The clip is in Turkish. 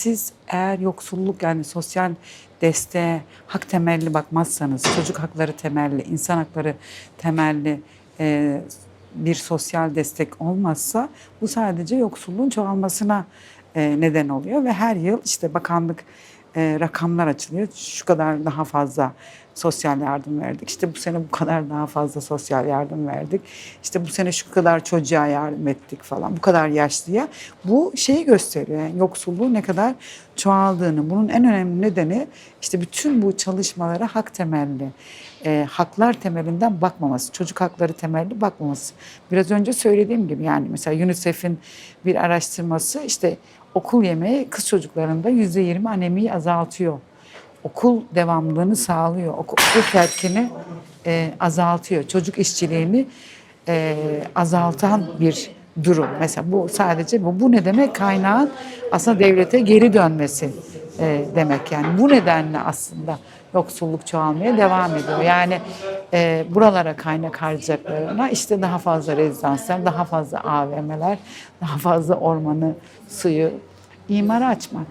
siz eğer yoksulluk yani sosyal desteğe hak temelli bakmazsanız, çocuk hakları temelli, insan hakları temelli e, bir sosyal destek olmazsa bu sadece yoksulluğun çoğalmasına e, neden oluyor ve her yıl işte bakanlık e, rakamlar açılıyor. Şu kadar daha fazla sosyal yardım verdik. İşte bu sene bu kadar daha fazla sosyal yardım verdik. İşte bu sene şu kadar çocuğa yardım ettik falan. Bu kadar yaşlıya. Bu şeyi gösteriyor. Yani yoksulluğun ne kadar çoğaldığını. Bunun en önemli nedeni işte bütün bu çalışmalara hak temelli, e, haklar temelinden bakmaması, çocuk hakları temelli bakmaması. Biraz önce söylediğim gibi yani mesela UNICEF'in bir araştırması işte okul yemeği kız çocuklarında yüzde yirmi anemiyi azaltıyor. Okul devamlılığını sağlıyor. Okul, okul terkini e, azaltıyor. Çocuk işçiliğini e, azaltan bir durum. Mesela bu sadece bu. Bu ne demek? Kaynağın aslında devlete geri dönmesi e, demek yani. Bu nedenle aslında yoksulluk çoğalmaya devam ediyor. Yani e, buralara kaynak harcayacaklarına işte daha fazla rezidanslar, daha fazla AVM'ler, daha fazla ormanı, suyu imara açmak.